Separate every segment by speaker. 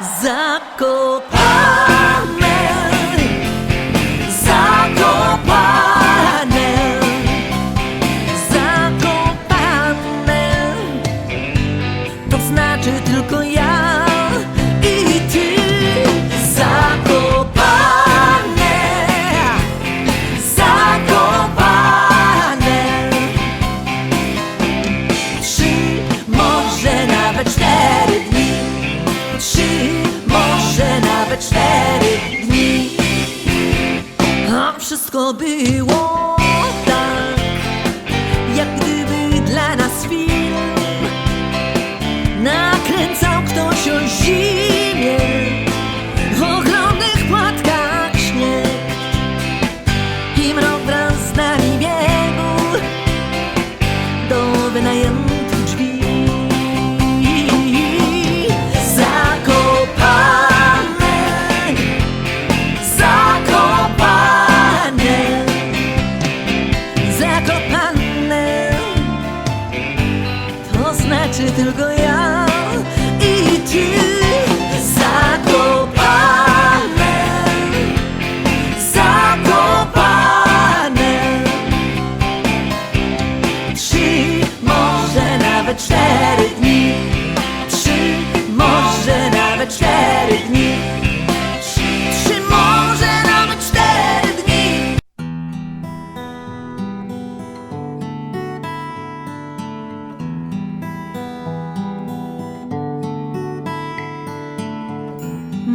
Speaker 1: Zakopane, wszystko Znaczy tylko ja i ty. Zakopane, zakopane. Trzy, może nawet cztery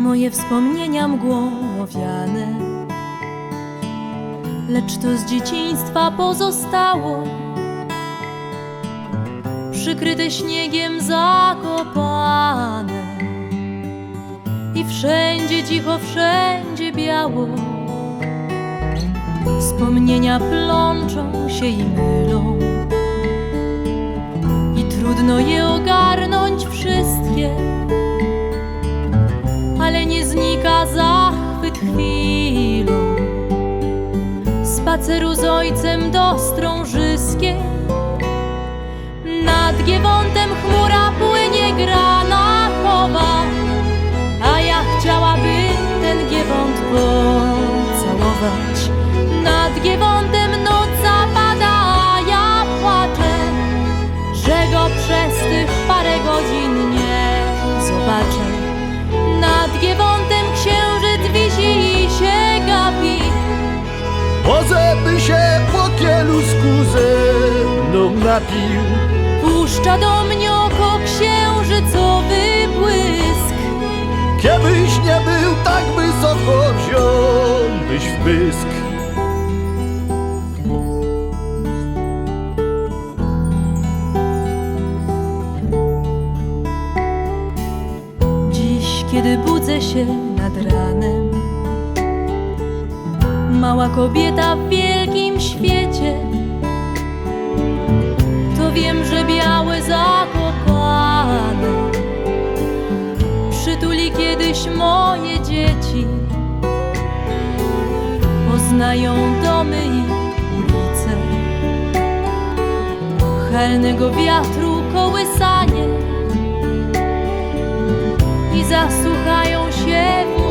Speaker 2: Moje wspomnienia mgłowiane. Lecz to z dzieciństwa pozostało. Przykryte śniegiem zakopane. I wszędzie cicho, wszędzie biało. Wspomnienia plączą się i mylą. I trudno je ogarnąć chwilą. Spaceru z ojcem do Strążyskiej, nad Giewątem chmura płynie granachowa, a ja chciałaby ten Giewont pocałować. Nad Giewątem noc zapada, a ja płaczę, że go przez tych parę godzin nie zobaczę. Nad Giewątem
Speaker 3: Może by się po kielusku ze mną napił.
Speaker 2: Puszcza do mnie oko księżycowy błysk.
Speaker 3: Kiedyś nie był tak wysoko wziąłbyś w pysk.
Speaker 2: Dziś, kiedy budzę się nad ranem Mała kobieta w wielkim świecie. To wiem, że białe zakopane Przytuli kiedyś moje dzieci. Poznają domy i ulice Chelnego wiatru kołysanie. I zasłuchają się w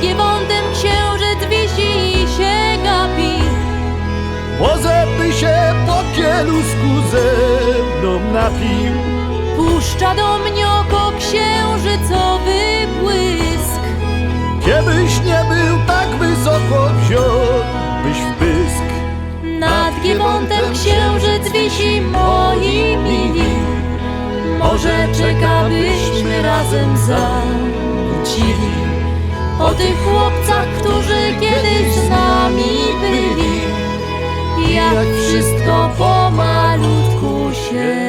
Speaker 2: Nad Giewątem księżyc wisi i się gapi.
Speaker 3: Może by się po kielusku ze mną napił.
Speaker 2: Puszcza do mnie oko księżycowy błysk.
Speaker 3: Kiedyś nie był tak wysoko wziąłbyś w pysk.
Speaker 2: Nad Giewątem księżyc wisi moi mili Może czeka byśmy razem zawrócili o tych chłopcach, którzy kiedyś z nami byli, jak wszystko pomalutku się